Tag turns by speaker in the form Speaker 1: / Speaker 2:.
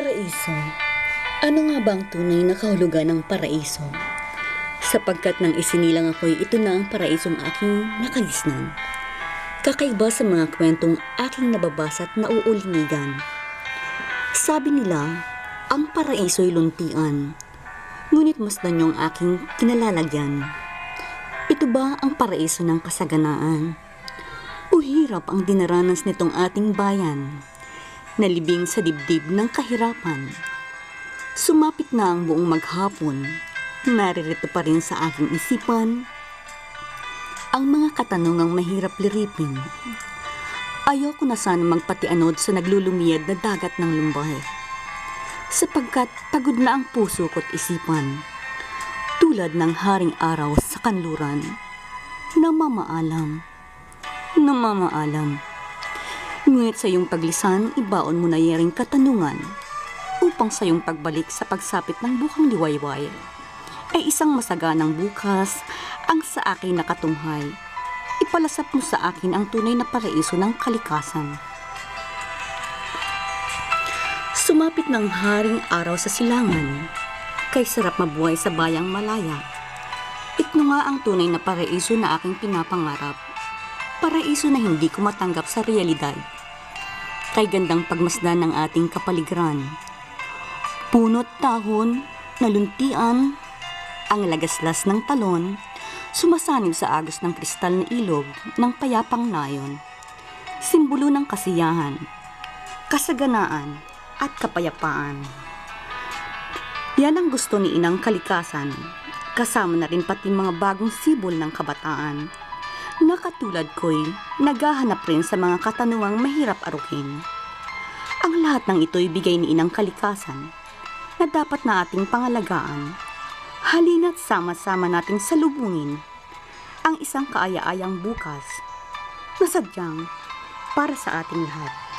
Speaker 1: Paraiso. Ano nga ba ang tunay na kahulugan ng paraiso? Sapagkat nang isinilang ako'y ito na ang paraisong aking nakagisnan. Kakaiba sa mga kwentong aking nababasa at nauulinigan. Sabi nila, ang paraiso'y luntian. Ngunit masdan yung aking kinalalagyan. Ito ba ang paraiso ng kasaganaan? O hirap ang dinaranas nitong ating bayan? Nalibing sa dibdib ng kahirapan. Sumapit na ang buong maghapon. Naririto pa rin sa aking isipan ang mga katanungang mahirap liripin. Ayoko na sana magpatianod sa naglulumiyad na dagat ng lumbay. Sapagkat pagod na ang puso ko't isipan. Tulad ng haring araw sa kanluran. Namamaalam. Namamaalam. Ngunit sa iyong paglisan, ibaon mo na yaring katanungan upang sa iyong pagbalik sa pagsapit ng bukang liwayway ay isang masaganang bukas ang sa akin nakatunghay. Ipalasap mo sa akin ang tunay na paraiso ng kalikasan. Sumapit ng haring araw sa silangan, kay sarap mabuhay sa bayang malaya. Ito nga ang tunay na paraiso na aking pinapangarap. Paraiso na hindi ko matanggap sa realidad. Kay gandang pagmasdan ng ating kapaligiran. Punot dahon, naluntian, ang lagaslas ng talon, sumasanib sa agos ng kristal na ilog ng payapang nayon. Simbolo ng kasiyahan, kasaganaan, at kapayapaan. Yan ang gusto ni Inang Kalikasan, kasama na rin pati mga bagong sibol ng kabataan na katulad ko'y naghahanap rin sa mga katanungang mahirap arukin. Ang lahat ng ito'y bigay ni Inang Kalikasan na dapat na ating pangalagaan. Halina't sama-sama nating salubungin ang isang kaaya-ayang bukas na sadyang para sa ating lahat.